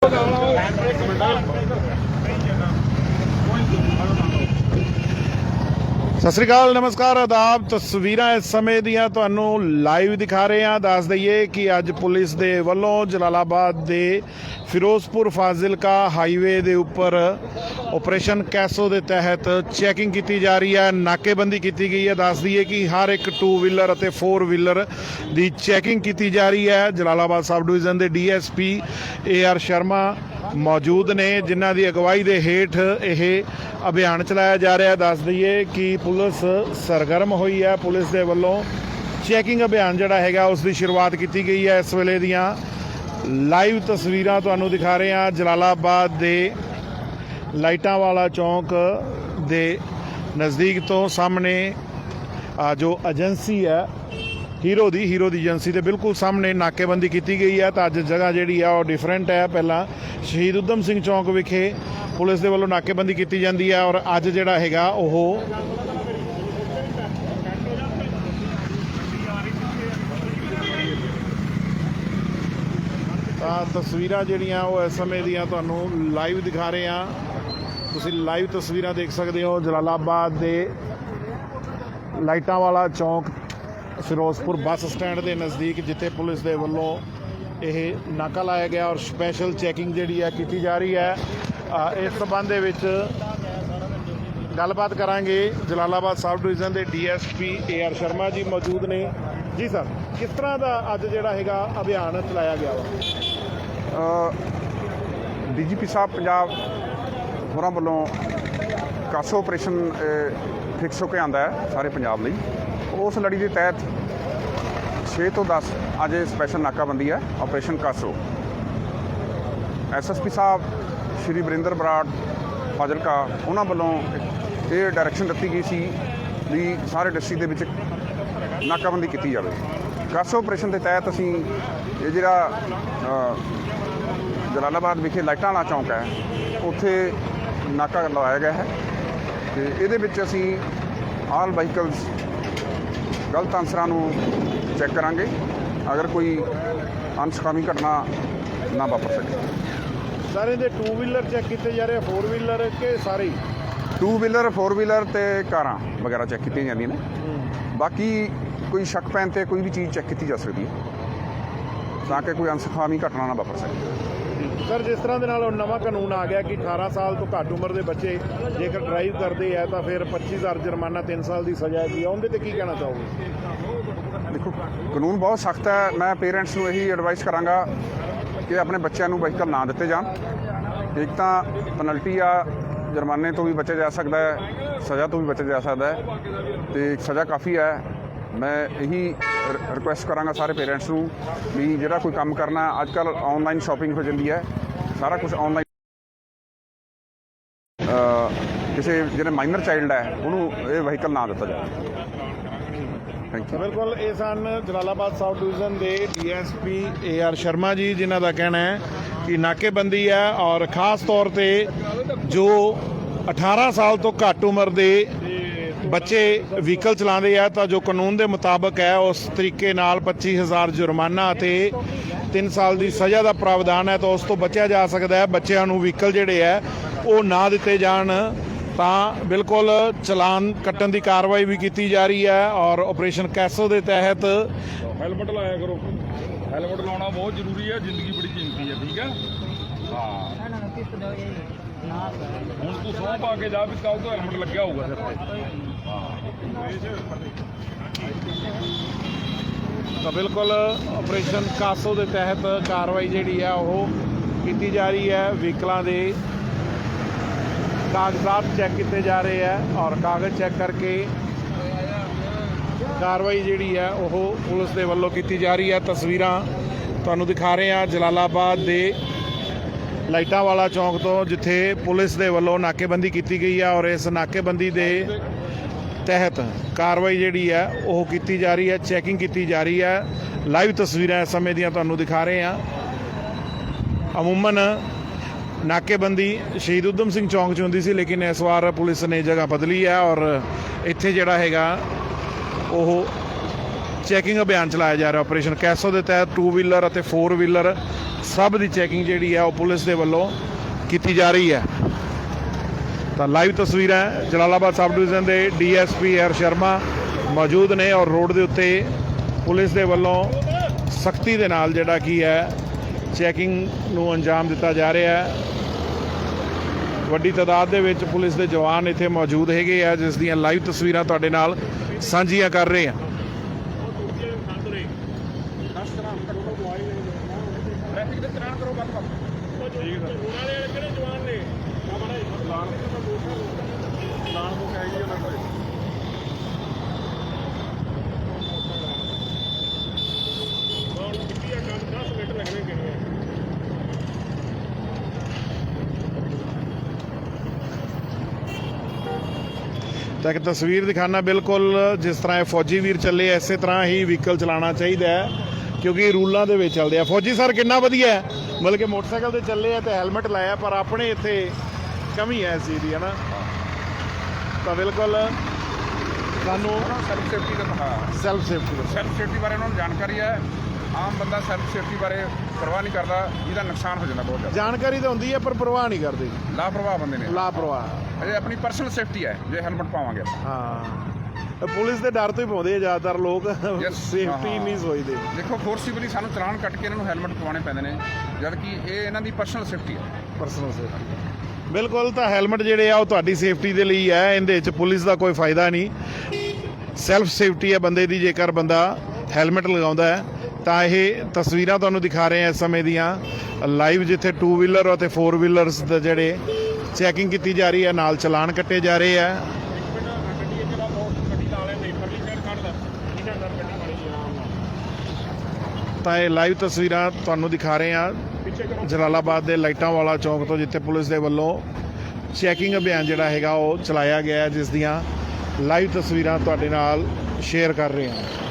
不走了我们 ਸਤਿ ਸ੍ਰੀ ਅਕਾਲ, ਨਮਸਕਾਰ, ਆਦਾਬ, ਤਸਵੀਰਾਂ ਇਸ ਸਮੇਂ ਦੀਆਂ ਤੁਹਾਨੂੰ ਲਾਈਵ ਦਿਖਾ ਰਹੇ ਹਾਂ। ਦੱਸ ਦਈਏ ਕਿ ਅੱਜ ਪੁਲਿਸ ਦੇ ਵੱਲੋਂ ਜਲਾਲਾਬਾਦ ਦੇ ਫਿਰੋਜ਼ਪੁਰ ਫਾਜ਼ਿਲਕਾ ਹਾਈਵੇ ਦੇ ਉੱਪਰ ਆਪਰੇਸ਼ਨ ਕੈਸੋ ਦੇ ਤਹਿਤ ਚੈਕਿੰਗ ਕੀਤੀ ਜਾ ਰਹੀ ਹੈ, ਨਾਕੇਬੰਦੀ ਕੀਤੀ ਗਈ ਹੈ। ਦੱਸ ਦਈਏ ਕਿ ਹਰ ਇੱਕ 2 ਵੀਲਰ ਅਤੇ 4 ਵੀਲਰ ਦੀ ਚੈਕਿੰਗ ਕੀਤੀ ਜਾ ਰਹੀ ਹੈ। ਜਲਾਲਾਬਾਦ ਸਬ ਡਿਵੀਜ਼ਨ ਦੇ ਡੀਐਸਪੀ ਏ ਆਰ ਸ਼ਰਮਾ ਮੌਜੂਦ ਨੇ, ਜਿਨ੍ਹਾਂ ਦੀ ਅਗਵਾਈ ਦੇ ਹੇਠ ਇਹ ਅਭਿਆਨ ਚਲਾਇਆ ਜਾ ਰਿਹਾ। ਦੱਸ ਦਈਏ ਕਿ ਪੁਲਿਸ ਸਰਗਰਮ ਹੋਈ ਹੈ। ਪੁਲਿਸ ਦੇ ਵੱਲੋਂ ਚੈਕਿੰਗ ਅਭਿਆਨ ਜਿਹੜਾ ਹੈਗਾ, ਉਸ ਦੀ ਸ਼ੁਰੂਆਤ ਕੀਤੀ ਗਈ ਹੈ। ਇਸ ਵੇਲੇ ਦੀਆਂ ਲਾਈਵ ਤਸਵੀਰਾਂ ਤੁਹਾਨੂੰ ਦਿਖਾ ਰਹੇ ਹਾਂ। ਜਲਾਲਾਬਾਦ ਦੇ ਲਾਈਟਾਂ ਵਾਲਾ ਚੌਂਕ ਦੇ ਨਜ਼ਦੀਕ ਤੋਂ ਸਾਹਮਣੇ ਜੋ ਏਜੰਸੀ ਹੈ ਹੀਰੋ ਦੀ ਹੀਰੋ ਦੀ ਏਜੰਸੀ ਦੇ ਬਿਲਕੁਲ ਸਾਹਮਣੇ ਨਾਕੇਬੰਦੀ ਕੀਤੀ ਗਈ ਹੈ ਤਾਂ ਅੱਜ ਜਗ੍ਹਾ ਜਿਹੜੀ ਆ ਉਹ ਡਿਫਰੈਂਟ ਹੈ। ਪਹਿਲਾਂ ਸ਼ਹੀਦ ਉਦਮ ਸਿੰਘ ਚੌਂਕ ਵਿਖੇ ਪੁਲਿਸ ਦੇ ਵੱਲੋਂ ਨਾਕੇਬੰਦੀ ਕੀਤੀ ਜਾਂਦੀ ਹੈ ਔਰ ਅੱਜ ਜਿਹੜਾ ਹੈਗਾ ਉਹ ਤਾਂ ਤਸਵੀਰਾਂ ਜਿਹੜੀਆਂ ਉਹ ਇਸ ਸਮੇਂ ਦੀਆਂ ਤੁਹਾਨੂੰ ਲਾਈਵ ਦਿਖਾ ਰਹੇ ਹਾਂ। ਤੁਸੀਂ ਲਾਈਵ ਤਸਵੀਰਾਂ ਦੇਖ ਸਕਦੇ ਹੋ ਜਲਾਲਾਬਾਦ ਦੇ ਲਾਈਟਾਂ ਵਾਲਾ ਚੌਂਕ ਫਿਰੋਜ਼ਪੁਰ ਬੱਸ ਸਟੈਂਡ ਦੇ ਨਜ਼ਦੀਕ, ਜਿੱਥੇ ਪੁਲਿਸ ਦੇ ਵੱਲੋਂ ਇਹ ਨਾਕਾ ਲਾਇਆ ਗਿਆ ਔਰ ਸਪੈਸ਼ਲ ਚੈਕਿੰਗ ਜਿਹੜੀ ਹੈ ਕੀਤੀ ਜਾ ਰਹੀ ਹੈ। ਇਸ ਸਬੰਧ ਦੇ ਵਿੱਚ ਗੱਲਬਾਤ ਕਰਾਂਗੇ ਜਲਾਲਾਬਾਦ ਸਬ ਡਿਵੀਜ਼ਨ ਦੇ DSP A R Sharma ji ਮੌਜੂਦ ਨੇ। ਜੀ ਸਰ, ਕਿਸ ਤਰ੍ਹਾਂ ਦਾ ਅੱਜ ਜਿਹੜਾ ਹੈਗਾ ਅਭਿਆਨ ਚਲਾਇਆ ਗਿਆ ਵਾ? ਡੀਜੀਪੀ ਸਾਹਿਬ ਪੰਜਾਬ ਹੋਰਾਂ ਵੱਲੋਂ ਕਾਸੋ ਆਪਰੇਸ਼ਨ ਫਿਕਸ ਹੋ ਕੇ ਆਂਦਾ ਹੈ ਸਾਰੇ ਪੰਜਾਬ ਲਈ। ਉਸ ਲੜੀ ਦੇ ਤਹਿਤ 6 ਤੋਂ 10 ਅੱਜ ਇਹ ਸਪੈਸ਼ਲ ਨਾਕਾਬੰਦੀ ਹੈ, ਆਪਰੇਸ਼ਨ ਕਾਸੋ ਐਸਐਸਪੀ ਸਾਹਿਬ, ਸ਼੍ਰੀ ਵਰਿੰਦਰ ਬਰਾੜ, ਫਾਜ਼ਿਲਕਾ, ਉਹਨਾਂ ਵੱਲੋਂ ਇਹ ਡਾਇਰੈਕਸ਼ਨ ਦਿੱਤੀ ਗਈ ਸੀ ਵੀ ਸਾਰੇ ਡਿਸਟ੍ਰਿਕਟ ਦੇ ਵਿੱਚ ਨਾਕਾਬੰਦੀ ਕੀਤੀ ਜਾਵੇ। ਕਾਸੋ ਆਪਰੇਸ਼ਨ ਦੇ ਤਹਿਤ ਅਸੀਂ ਇਹ ਜਿਹੜਾ ਜਲਾਲਾਬਾਦ ਵਿਖੇ ਲਾਈਟਾਂ ਵਾਲਾ ਚੌਂਕ ਹੈ, ਉੱਥੇ ਨਾਕਾ ਲਗਾਇਆ ਗਿਆ ਹੈ। ਤੇ ਇਹਦੇ ਵਿੱਚ ਅਸੀਂ ਆਲ ਵਹੀਕਲਸ ਗਲਤ ਅਨਸਰਾਂ ਨੂੰ ਚੈੱਕ ਕਰਾਂਗੇ। ਅਗਰ ਕੋਈ ਅਨਸਕਾਮੀ ਘਟਨਾ ਨਾ ਵਾਪਰ ਸਕੇ। ਸਾਰੇ ਦੇ 2 ਵੀਲਰ ਚੈੱਕ ਕੀਤੇ ਜਾ ਰਹੇ 4 ਵੀਲਰ ਕਿ ਸਾਰੇ? 2 ਵੀਲਰ 4 ਵੀਲਰ ਤੇ ਕਾਰਾਂ ਵਗੈਰਾ ਚੈੱਕ ਕੀਤੀਆਂ ਜਾਂਦੀਆਂ ਨੇ। ਬਾਕੀ ਕੋਈ ਸ਼ੱਕ ਪੈਣ ਤੇ ਕੋਈ ਵੀ ਚੀਜ਼ ਚੈੱਕ ਕੀਤੀ ਜਾ ਸਕਦੀ ਹੈ। ਤਾਂ ਕਿ ਕੋਈ ਅਨਸਖਾਮੀ ਘਟਨਾ ਨਾ ਵਾਪਰ ਸਕੇ। ਸਰ, ਜਿਸ ਤਰ੍ਹਾਂ ਦੇ ਨਾਲ ਹੁਣ ਨਵਾਂ ਕਾਨੂੰਨ ਆ ਗਿਆ ਕਿ 18 ਸਾਲ ਤੋਂ ਘੱਟ ਉਮਰ ਦੇ ਬੱਚੇ ਜੇਕਰ ਡਰਾਈਵ ਕਰਦੇ ਆ, ਤਾਂ ਫਿਰ 25000 ਜੁਰਮਾਨਾ 3 ਸਾਲ ਦੀ ਸਜ਼ਾ ਹੈਗੀ ਆ। ਉਹਦੇ ਤੇ ਕੀ ਕਹਿਣਾ ਚਾਹੋਗੇ? ਦੇਖੋ, ਕਾਨੂੰਨ ਬਹੁਤ ਸਖਤ ਹੈ। ਮੈਂ ਪੇਰੈਂਟਸ ਨੂੰ ਇਹੀ ਐਡਵਾਈਸ ਕਰਾਂਗਾ ਕਿ ਆਪਣੇ ਬੱਚਿਆਂ ਨੂੰ ਵਹੀਕਲ ਨਾ ਦਿੱਤੇ ਜਾਣ। ਇੱਕ ਤਾਂ ਪੈਨਲਟੀ ਆ, ਜੁਰਮਾਨੇ ਤੋਂ ਵੀ ਬਚਿਆ ਜਾ ਸਕਦਾ ਹੈ, ਸਜ਼ਾ ਤੋਂ ਵੀ ਬਚਿਆ ਜਾ ਸਕਦਾ ਹੈ ਤੇ ਸਜ਼ਾ ਕਾਫੀ ਹੈ। ਮੈਂ ਇਹੀ ਰਿਕੁਐਸਟ ਕਰਾਂਗਾ ਸਾਰੇ ਪੇਰੈਂਟਸ ਨੂੰ ਵੀ ਜਿਹੜਾ ਕੋਈ ਕੰਮ ਕਰਨਾ ਅੱਜ ਕੱਲ ਆਨਲਾਈਨ ਸ਼ਾਪਿੰਗ ਹੋ ਜਾਂਦੀ ਹੈ, ਸਾਰਾ ਕੁਝ ਆਨਲਾਈਨ ਕਿਸੇ ਜਿਹੜੇ ਮਾਈਨਰ ਚਾਈਲਡ ਹੈ, ਉਹਨੂੰ ਇਹ ਵਹੀਕਲ ਨਾ ਦਿੱਤਾ ਜਾਵੇ। ਥੈਂਕ ਯੂ ਬਿਲਕੁਲ, ਇਹ ਸਨ ਜਲਾਲਾਬਾਦ ਸਾਊਥ ਡਿਵੀਜ਼ਨ ਦੇ DSP A R Sharma ji, ਜਿਨ੍ਹਾਂ ਦਾ ਕਹਿਣਾ ਹੈ ਕਿ ਨਾਕੇਬੰਦੀ ਹੈ ਔਰ ਖਾਸ ਤੌਰ ਤੇ ਜੋ 18 ਸਾਲ ਤੋਂ ਘੱਟ ਉਮਰ ਦੇ ਬੱਚੇ ਵਹੀਕਲ ਚਲਾਉਂਦੇ ਆ ਤਾਂ ਜੋ ਕਾਨੂੰਨ ਦੇ ਮੁਤਾਬਕ ਹੈ ਉਸ ਤਰੀਕੇ ਨਾਲ 25000 ਜੁਰਮਾਨਾ ਅਤੇ 3 ਸਾਲ ਦੀ ਸਜ਼ਾ ਦਾ ਪ੍ਰਾਵਧਾਨ ਹੈ ਤਾਂ ਉਸ ਤੋਂ ਬਚਿਆ ਜਾ ਸਕਦਾ ਹੈ। ਬੱਚਿਆਂ ਨੂੰ ਵਹੀਕਲ ਜਿਹੜੇ ਹੈ ਉਹ ਨਾ ਦਿੱਤੇ ਜਾਣ। ਤਾਂ ਬਿਲਕੁਲ ਚਲਾਨ ਕੱਟਣ ਦੀ ਕਾਰਵਾਈ ਵੀ ਕੀਤੀ ਜਾ ਰਹੀ ਹੈ ਔਰ ਆਪਰੇਸ਼ਨ ਕੈਸੋ ਦੇ ਤਹਿਤ ਹੈਲਮਟ ਲਾਇਆ ਕਰੋ। ਹੈਲਮਟ ਲਾਉਣਾ ਬਹੁਤ ਜ਼ਰੂਰੀ ਹੈ ਜ਼ਿੰਦਗੀ ਬੜੀ ਕੀਮਤੀ ਹੈ ਠੀਕ ਹੈ? ਹਾਂ। ਹੁਣ ਤੂੰ ਸੌਂ ਪਾ ਕੇ ਜਾ ਵੀ ਕੱਲ ਤੋਂ ਹੈਲਮਟ ਲੱਗਿਆ ਹੋਊਗਾ ਸਿਰ ਤੇ ਤਾਂ ਬਿਲਕੁਲ ਆਪਰੇਸ਼ਨ ਕਾਸੋ ਦੇ ਤਹਿਤ ਕਾਰਵਾਈ ਜਿਹੜੀ ਹੈ ਉਹ ਕੀਤੀ ਜਾ ਰਹੀ ਹੈ। ਵਹੀਕਲਾਂ ਦੇ ਕਾਗਜ਼ਾਤ ਚੈੱਕ ਕੀਤੇ ਜਾ ਰਹੇ ਹੈ ਔਰ ਕਾਗਜ਼ ਚੈੱਕ ਕਰਕੇ ਕਾਰਵਾਈ ਜਿਹੜੀ ਹੈ ਉਹ ਪੁਲਿਸ ਦੇ ਵੱਲੋਂ ਕੀਤੀ ਜਾ ਰਹੀ ਹੈ ਤਸਵੀਰਾਂ ਤੁਹਾਨੂੰ ਦਿਖਾ ਰਹੇ ਹਾਂ ਜਲਾਲਾਬਾਦ ਦੇ ਲਾਈਟਾਂ ਵਾਲਾ ਚੌਂਕ ਤੋਂ, ਜਿੱਥੇ ਪੁਲਿਸ ਦੇ ਵੱਲੋਂ ਨਾਕੇਬੰਦੀ ਕੀਤੀ ਗਈ ਹੈ ਔਰ ਇਸ ਨਾਕੇਬੰਦੀ ਦੇ ਤਹਿਤ ਕਾਰਵਾਈ ਜਿਹੜੀ ਹੈ, ਉਹ ਕੀਤੀ ਜਾ ਰਹੀ ਹੈ ਚੈਕਿੰਗ ਕੀਤੀ ਜਾ ਰਹੀ ਹੈ। ਲਾਈਵ ਤਸਵੀਰਾਂ ਇਸ ਸਮੇਂ ਦੀਆਂ ਤੁਹਾਨੂੰ ਦਿਖਾ ਰਹੇ ਹਾਂ। ਅਮੂਮਨ ਨਾਕੇਬੰਦੀ ਸ਼ਹੀਦ ਉਦਮ ਸਿੰਘ ਚੌਂਕ 'ਚ ਹੁੰਦੀ ਸੀ, ਲੇਕਿਨ ਇਸ ਵਾਰ ਪੁਲਿਸ ਨੇ ਜਗ੍ਹਾ ਬਦਲੀ ਹੈ ਔਰ ਇੱਥੇ ਜਿਹੜਾ ਹੈਗਾ, ਉਹ ਚੈਕਿੰਗ ਅਭਿਆਨ ਚਲਾਇਆ ਜਾ ਰਿਹਾ। ਆਪਰੇਸ਼ਨ ਕੈਸੋ ਦੇ ਤਹਿਤ 2 ਵੀਲਰ ਅਤੇ 4 ਵੀਲਰ ਸਭ ਦੀ ਚੈਕਿੰਗ ਜਿਹੜੀ ਹੈ, ਉਹ ਪੁਲਿਸ ਦੇ ਵੱਲੋਂ ਕੀਤੀ ਜਾ ਰਹੀ ਹੈ। ਤਾਂ ਲਾਈਵ ਤਸਵੀਰਾਂ ਜਲਾਲਾਬਾਦ ਸਬ ਡਿਵੀਜ਼ਨ ਦੇ ਡੀਐਸਪੀ ਆਰ ਸ਼ਰਮਾ ਮੌਜੂਦ ਨੇ ਔਰ ਰੋਡ ਦੇ ਉੱਤੇ ਪੁਲਿਸ ਦੇ ਵੱਲੋਂ ਸਖਤੀ ਦੇ ਨਾਲ ਜਿਹੜਾ ਕੀ ਹੈ ਚੈਕਿੰਗ ਨੂੰ ਅੰਜਾਮ ਦਿੱਤਾ ਜਾ ਰਿਹਾ ਹੈ ਵੱਡੀ ਤਾਦਾਦ ਦੇ ਵਿੱਚ ਪੁਲਿਸ ਦੇ ਜਵਾਨ ਇੱਥੇ ਮੌਜੂਦ ਹੈਗੇ ਆ ਜਿਸ ਦੀਆਂ ਲਾਈਵ ਤਸਵੀਰਾਂ ਤੁਹਾਡੇ ਨਾਲ ਸਾਂਝੀਆਂ ਕਰ ਰਹੇ ਹਾਂ ਟ੍ਰੈਫਿਕ ਦੇ ਚਲਾਨ ਕਰੋ ਗੱਲ ਤਾਂ ਇੱਕ ਤਸਵੀਰ ਦਿਖਾਣਾ ਬਿਲਕੁਲ ਜਿਸ ਤਰ੍ਹਾਂ ਇਹ ਫੌਜੀ ਵੀਰ ਚੱਲੇ ਆ, ਇਸੇ ਤਰ੍ਹਾਂ ਹੀ ਵਹੀਕਲ ਚਲਾਉਣਾ ਚਾਹੀਦਾ ਹੈ ਕਿਉਂਕਿ ਰੂਲਾਂ ਦੇ ਵਿੱਚ ਚੱਲਦੇ ਆ। ਫੌਜੀ ਸਰ ਕਿੰਨਾ ਵਧੀਆ ਹੈ। ਮਤਲਬ ਕਿ ਮੋਟਰਸਾਈਕਲ ਤੇ ਚੱਲੇ ਆ ਤੇ ਹੈਲਮਟ ਲਾਇਆ ਪਰ ਆਪਣੇ ਇੱਥੇ ਕਮੀ ਹੈ ਇਸ ਚੀਜ਼ ਦੀ ਹੈ ਨਾ? ਤਾਂ ਬਿਲਕੁਲ ਸਾਨੂੰ ਸੈਲਫ ਸੇਫਟੀ ਦਾ ਹਾਂ। ਸੈਲਫ ਸੇਫਟੀ ਦਾ। ਸੈਲਫ ਸੇਫਟੀ ਬਾਰੇ ਉਹਨਾਂ ਨੂੰ ਜਾਣਕਾਰੀ ਹੈ। ਆਮ ਬੰਦਾ ਸੈਲਫ ਸੇਫਟੀ ਬਾਰੇ ਪਰਵਾਹ ਨਹੀਂ ਕਰਦਾ ਇਹਦਾ ਨੁਕਸਾਨ ਹੋ ਜਾਂਦਾ ਬਹੁਤ ਜ਼ਿਆਦਾ। ਜਾਣਕਾਰੀ ਤਾਂ ਹੁੰਦੀ ਹੈ ਪਰ ਪਰਵਾਹ ਨਹੀਂ ਕਰਦੇ। ਲਾਪਰਵਾਹ ਬੰਦੇ ਨੇ। ਲਾਪਰਵਾਹ। ਇਹ ਆਪਣੀ ਪਰਸਨਲ ਸੇਫਟੀ ਹੈ ਜੇ ਹੈਲਮਟ ਪਾਵਾਂਗੇ ਹਾਂ। ਪੁਲਿਸ ਦੇ ਡਰ ਤੋਂ ਹੀ ਪਾਉਂਦੇ ਆ ਜ਼ਿਆਦਾਤਰ ਲੋਕ। ਸੇਫਟੀ। ਨਹੀਂ ਸੋਚਦੇ। ਦੇਖੋ ਫੋਰਸੀਬਲੀ ਸਾਨੂੰ ਚਲਾਨ ਕੱਟ ਕੇ ਇਹਨਾਂ ਨੂੰ ਹੈਲਮਟ ਪਵਾਉਣੇ ਪੈਂਦੇ ਨੇ ਜਦ ਕਿ ਇਹ ਇਹਨਾਂ ਦੀ ਪਰਸਨਲ ਸੇਫਟੀ ਹੈ। ਪਰਸਨਲ ਸੇਫਟੀ ਬਿਲਕੁਲ, ਤਾਂ ਹੈਲਮਟ ਜਿਹੜੇ ਆ ਉਹ ਤੁਹਾਡੀ ਸੇਫਟੀ ਦੇ ਲਈ ਹੈ, ਇਹਦੇ ਵਿੱਚ ਪੁਲਿਸ ਦਾ ਕੋਈ ਫਾਇਦਾ ਨਹੀਂ। ਸੈਲਫ ਸੇਫਟੀ ਹੈ ਬੰਦੇ ਦੀ, ਜੇਕਰ ਬੰਦਾ ਹੈਲਮਟ ਲਗਾਉਂਦਾ ਹੈ, ਤਾਂ ਇਹ ਤਸਵੀਰਾਂ ਤੁਹਾਨੂੰ ਦਿਖਾ ਰਹੇ ਹਾਂ ਇਸ ਸਮੇਂ ਦੀਆਂ। ਲਾਈਵ ਜਿੱਥੇ 2 ਵੀਲਰ ਅਤੇ 4 ਵੀਲਰਸ ਦੇ ਜਿਹੜੇ ਚੈਕਿੰਗ ਕੀਤੀ ਜਾ ਰਹੀ ਹੈ, ਨਾਲ ਚਲਾਨ ਕੱਟੇ ਜਾ ਰਹੇ ਆ। ਤਾਂ ਇਹ ਲਾਈਵ ਤਸਵੀਰਾਂ ਤੁਹਾਨੂੰ ਦਿਖਾ ਰਹੇ ਹਾਂ। ਜਲਾਲਾਬਾਦ ਦੇ ਲਾਈਟਾਂ ਵਾਲਾ ਚੌਂਕ ਤੋਂ ਜਿੱਥੇ ਪੁਲਿਸ ਦੇ ਵੱਲੋਂ ਚੈਕਿੰਗ ਅਭਿਆਨ ਜਿਹੜਾ ਹੈਗਾ ਉਹ ਚਲਾਇਆ ਗਿਆ ਜਿਸ ਦੀਆਂ ਲਾਈਵ ਤਸਵੀਰਾਂ ਤੁਹਾਡੇ ਨਾਲ ਸ਼ੇਅਰ ਕਰ ਰਹੇ ਹਾਂ।